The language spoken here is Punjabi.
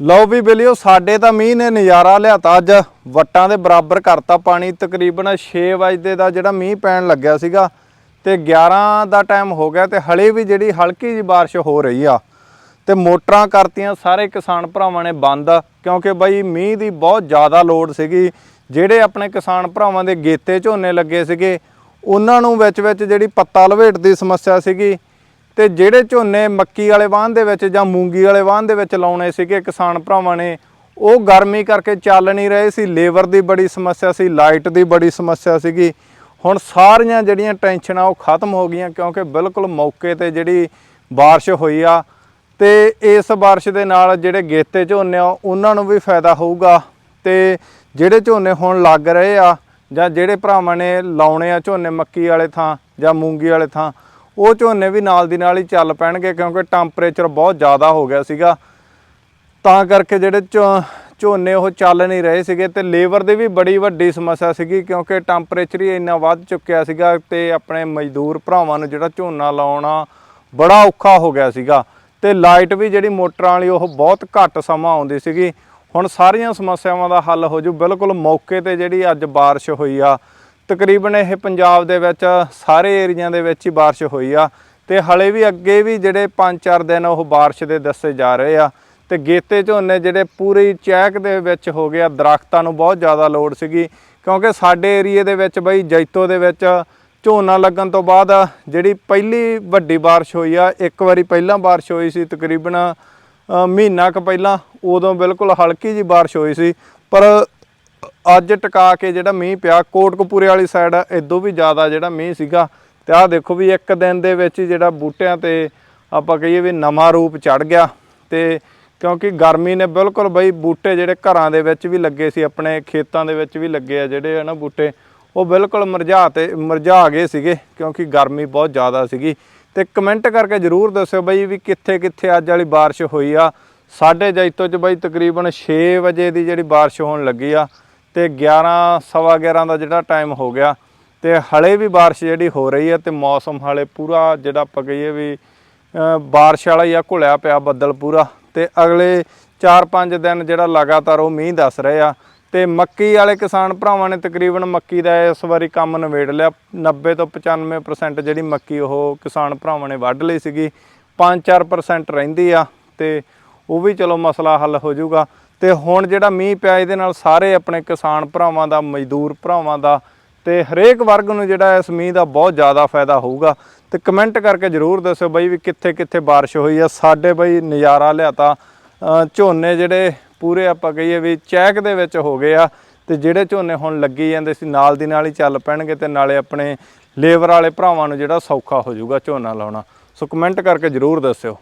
ਲਓ ਵੀ ਬਿਲਿਓ, ਸਾਡੇ ਤਾਂ ਮੀਂਹ ਨੇ ਨਜ਼ਾਰਾ ਲਿਆਤਾ। ਅੱਜ ਵੱਟਾਂ ਦੇ ਬਰਾਬਰ ਕਰਤਾ ਪਾਣੀ। ਤਕਰੀਬਨ 6 ਵਜੇ ਦਾ ਜਿਹੜਾ ਮੀਂਹ ਪੈਣ ਲੱਗਿਆ ਸੀਗਾ ਤੇ 11 ਦਾ ਟਾਈਮ ਹੋ ਗਿਆ ਤੇ ਹਲੇ ਵੀ ਜਿਹੜੀ ਹਲਕੀ ਜਿਹੀ ਬਾਰਿਸ਼ ਹੋ ਰਹੀ ਆ। ਤੇ ਮੋਟਰਾਂ ਕਰਤੀਆਂ ਸਾਰੇ ਕਿਸਾਨ ਭਰਾਵਾਂ ਨੇ ਬੰਦ, ਕਿਉਂਕਿ ਬਈ ਮੀਂਹ ਦੀ ਬਹੁਤ ਜ਼ਿਆਦਾ ਲੋੜ ਸੀਗੀ। ਜਿਹੜੇ ਆਪਣੇ ਕਿਸਾਨ ਭਰਾਵਾਂ ਦੇ ਗੇਤੇ ਝੋਨੇ ਲੱਗੇ ਸੀਗੇ, ਉਹਨਾਂ ਨੂੰ ਵਿੱਚ ਵਿੱਚ ਜਿਹੜੀ ਪੱਤਾ ਲਵੇਟ ਦੀ ਸਮੱਸਿਆ ਸੀਗੀ। ਤੇ ਜਿਹੜੇ ਝੋਨੇ ਮੱਕੀ ਵਾਲੇ ਵਾਹਨ ਦੇ ਵਿੱਚ ਜਾਂ ਮੂੰਗੀ ਵਾਲੇ ਵਾਹਨ ਦੇ ਵਿੱਚ ਲਾਉਣੇ ਸੀਗੇ ਕਿਸਾਨ ਭਰਾਵਾਂ ਨੇ ਉਹ ਗਰਮੀ ਕਰਕੇ ਚੱਲ ਨਹੀਂ ਰਹੇ ਸੀ ਲੇਬਰ ਦੀ ਬੜੀ ਸਮੱਸਿਆ ਸੀ ਲਾਈਟ ਦੀ ਬੜੀ ਸਮੱਸਿਆ ਸੀਗੀ ਹੁਣ ਸਾਰੀਆਂ ਜਿਹੜੀਆਂ ਟੈਨਸ਼ਨਾਂ ਉਹ ਖਤਮ ਹੋ ਗਈਆਂ ਕਿਉਂਕਿ ਬਿਲਕੁਲ ਮੌਕੇ ਤੇ ਜਿਹੜੀ بارش ਹੋਈ ਆ ਤੇ ਇਸ بارش ਦੇ ਨਾਲ ਜਿਹੜੇ ਗੇਤੇ ਝੋਨੇ ਆ ਉਹਨਾਂ ਨੂੰ ਵੀ ਫਾਇਦਾ ਹੋਊਗਾ ਤੇ ਜਿਹੜੇ ਝੋਨੇ ਹੁਣ ਲੱਗ ਰਹੇ ਆ ਜਾਂ ਜਿਹੜੇ ਭਰਾਵਾਂ ਨੇ ਲਾਉਣੇ ਆ ਝੋਨੇ ਮੱਕੀ ਵਾਲੇ ਥਾਂ ਜਾਂ ਮੂੰਗੀ ਵਾਲੇ ਥਾਂ ਉਹ ਝੋਨੇ ਵੀ ਨਾਲ ਦੀ ਨਾਲ ਹੀ ਚੱਲ ਪੈਣਗੇ ਕਿਉਂਕਿ ਟੈਂਪਰੇਚਰ ਬਹੁਤ ਜ਼ਿਆਦਾ ਹੋ ਗਿਆ ਸੀਗਾ। ਤਾਂ ਕਰਕੇ ਜਿਹੜੇ ਝੋ- ਝੋਨੇ ਉਹ ਚੱਲ ਨਹੀਂ ਰਹੇ ਸੀਗੇ ਤੇ ਲੇਬਰ ਦੀ ਵੀ ਬੜੀ ਵੱਡੀ ਸਮੱਸਿਆ ਸੀਗੀ ਕਿਉਂਕਿ ਟੈਂਪਰੇਚਰ ਹੀ ਇੰਨਾ ਵੱਧ ਚੁੱਕਿਆ ਸੀਗਾ ਤੇ ਆਪਣੇ ਮਜ਼ਦੂਰ ਭਰਾਵਾਂ ਨੂੰ ਜਿਹੜਾ ਝੋਨਾ ਲਾਉਣਾ ਬੜਾ ਔਖਾ ਹੋ ਗਿਆ ਸੀਗਾ। ਤੇ ਲਾਈਟ ਵੀ ਜਿਹੜੀ ਮੋਟਰਾਂ ਵਾਲੀ ਉਹ ਬਹੁਤ ਘੱਟ ਸਮਾਂ ਆਉਂਦੀ ਸੀਗੀ। ਹੁਣ ਸਾਰੀਆਂ ਸਮੱਸਿਆਵਾਂ ਦਾ ਹੱਲ ਹੋ ਜੂ। ਬਿਲਕੁਲ ਮੌਕੇ ਤੇ ਜਿਹੜੀ ਅੱਜ ਬਾਰਿਸ਼ ਹੋਈ ਆ ਤਕਰੀਬਨ ਇਹ ਪੰਜਾਬ ਦੇ ਵਿੱਚ ਸਾਰੇ ਏਰੀਆ ਦੇ ਵਿੱਚ ਹੀ ਬਾਰਿਸ਼ ਹੋਈ ਆ ਤੇ ਹਲੇ ਵੀ ਅੱਗੇ ਵੀ ਜਿਹੜੇ 5-4 ਦਿਨ ਉਹ ਬਾਰਿਸ਼ ਦੇ ਦੱਸੇ ਜਾ ਰਹੇ ਆ ਤੇ ਗੇਤੇ ਝੋਨੇ ਜਿਹੜੇ ਪੂਰੀ ਚੈਕ ਦੇ ਵਿੱਚ ਹੋ ਗਿਆ ਦਰਖਤਾਂ ਨੂੰ ਬਹੁਤ ਜ਼ਿਆਦਾ ਲੋੜ ਸੀਗੀ ਕਿਉਂਕਿ ਸਾਡੇ ਏਰੀਏ ਦੇ ਵਿੱਚ ਬਈ ਜੈਤੋ ਦੇ ਵਿੱਚ ਝੋਨਾ ਲੱਗਣ ਤੋਂ ਬਾਅਦ ਜਿਹੜੀ ਪਹਿਲੀ ਵੱਡੀ ਬਾਰਿਸ਼ ਹੋਈ ਆ, ਇੱਕ ਵਾਰੀ ਪਹਿਲਾਂ ਬਾਰਿਸ਼ ਹੋਈ ਸੀ ਤਕਰੀਬਨ ਮਹੀਨਾ ਕੁ ਪਹਿਲਾਂ ਉਦੋਂ ਬਿਲਕੁਲ ਹਲਕੀ ਜੀ ਬਾਰਿਸ਼ ਹੋਈ ਸੀ, ਪਰ ਅੱਜ ਟਿਕਾ ਕੇ ਜਿਹੜਾ ਮੀਂਹ ਪਿਆ, ਕੋਟਕਪੂਰੇ ਵਾਲੀ ਸਾਈਡ ਇਦੋਂ ਵੀ ਜ਼ਿਆਦਾ ਜਿਹੜਾ ਮੀਂਹ ਸੀਗਾ ਤੇ ਆਹ ਦੇਖੋ ਵੀ ਇੱਕ ਦਿਨ ਦੇ ਵਿੱਚ ਜਿਹੜਾ ਬੂਟਿਆਂ ਤੇ ਆਪਾਂ ਕਹੀਏ ਵੀ ਨਵਾਂ ਰੂਪ ਚੜ ਗਿਆ ਤੇ ਕਿਉਂਕਿ ਗਰਮੀ ਨੇ ਬਿਲਕੁਲ ਬਈ ਬੂਟੇ ਜਿਹੜੇ ਘਰਾਂ ਦੇ ਵਿੱਚ ਵੀ ਲੱਗੇ ਸੀ, ਆਪਣੇ ਖੇਤਾਂ ਦੇ ਵਿੱਚ ਵੀ ਲੱਗੇ ਆ ਜਿਹੜੇ ਆ ਨਾ ਬੂਟੇ, ਉਹ ਬਿਲਕੁਲ ਮਰਝਾ ਤੇ ਮਰਝਾ ਗਏ ਸੀਗੇ ਕਿਉਂਕਿ ਗਰਮੀ ਬਹੁਤ ਜ਼ਿਆਦਾ ਸੀਗੀ। ਤੇ ਕਮੈਂਟ ਕਰਕੇ ਜਰੂਰ ਦੱਸਿਓ ਬਈ ਵੀ ਕਿੱਥੇ ਕਿੱਥੇ ਅੱਜ ਵਾਲੀ ਬਾਰਿਸ਼ ਹੋਈ ਆ। ਸਾਡੇ ਜੈਤੋ ਚ ਬਈ ਤਕਰੀਬਨ 6 ਵਜੇ ਦੀ ਜਿਹੜੀ ਬਾਰਿਸ਼ ਹੋਣ ਲੱਗੀ ਆ ਤੇ 11 ਸਵਾ 11 ਦਾ ਜਿਹੜਾ ਟਾਈਮ ਹੋ ਗਿਆ ਤੇ ਹਲੇ ਵੀ ਬਾਰਿਸ਼ ਜਿਹੜੀ ਹੋ ਰਹੀ ਹੈ ਤੇ ਮੌਸਮ ਹਲੇ ਪੂਰਾ ਜਿਹੜਾ ਆਪਾਂ ਕਹੀਏ ਵੀ ਅ, ਬਾਰਿਸ਼ ਵਾਲਾ ਹੀ ਆ ਘੁਲਿਆ ਪਿਆ ਬੱਦਲ ਪੂਰਾ ਤੇ ਅਗਲੇ 4-5 ਦਿਨ ਜਿਹੜਾ ਲਗਾਤਾਰ ਉਹ ਮੀਂਹ ਦੱਸ ਰਹੇ ਆ ਤੇ ਮੱਕੀ ਵਾਲੇ ਕਿਸਾਨ ਭਰਾਵਾਂ ਨੇ ਤਕਰੀਬਨ ਮੱਕੀ ਦਾ ਇਸ ਵਾਰੀ ਕੰਮ ਨਿਬੇੜ ਲਿਆ। 90 ਤੋਂ 95% ਜਿਹੜੀ ਮੱਕੀ ਉਹ ਕਿਸਾਨ ਭਰਾਵਾਂ ਨੇ ਵੱਢ ਲਈ ਸੀਗੀ 5-4% ਰਹਿੰਦੀ ਆ ਤੇ ਉਹ ਵੀ ਚਲੋ ਮਸਲਾ ਹੱਲ ਹੋ ਜਾਊਗਾ। ਤੇ ਹੁਣ ਜਿਹੜਾ ਮੀਂਹ ਪਿਆ ਇਹਦੇ ਨਾਲ ਸਾਰੇ ਆਪਣੇ ਕਿਸਾਨ ਭਰਾਵਾਂ ਦਾ ਮਜ਼ਦੂਰ ਭਰਾਵਾਂ ਦਾ ਤੇ ਹਰੇਕ ਵਰਗ ਨੂੰ ਜਿਹੜਾ ਇਸ ਮੀਂਹ ਦਾ ਬਹੁਤ ਜ਼ਿਆਦਾ ਫਾਇਦਾ ਹੋਊਗਾ। ਤੇ ਕਮੈਂਟ ਕਰਕੇ ਜਰੂਰ ਦੱਸਿਓ ਬਈ ਵੀ ਕਿੱਥੇ ਕਿੱਥੇ ਬਾਰਿਸ਼ ਹੋਈ ਆ। ਸਾਡੇ ਬਈ ਨਜ਼ਾਰਾ ਲਿਆਤਾ। ਅ, ਝੋਨੇ ਜਿਹੜੇ ਪੂਰੇ ਆਪਾਂ ਕਹੀਏ ਵੀ ਚੈਕ ਦੇ ਵਿੱਚ ਹੋ ਗਏ ਆ। ਤੇ ਜਿਹੜੇ ਝੋਨੇ ਹੁਣ ਲੱਗੀ ਜਾਂਦੇ ਸੀ ਨਾਲ ਦੀ ਨਾਲ ਹੀ ਚੱਲ ਪੈਣਗੇ ਤੇ ਨਾਲੇ ਆਪਣੇ ਲੇਬਰ ਵਾਲੇ ਭਰਾਵਾਂ ਨੂੰ ਜਿਹੜਾ ਸੌਖਾ ਹੋ ਜਾਊਗਾ ਝੋਨਾ ਲਾਉਣਾ। ਸੋ ਕਮੈਂਟ ਕਰਕੇ ਜਰੂਰ ਦੱਸਿਓ।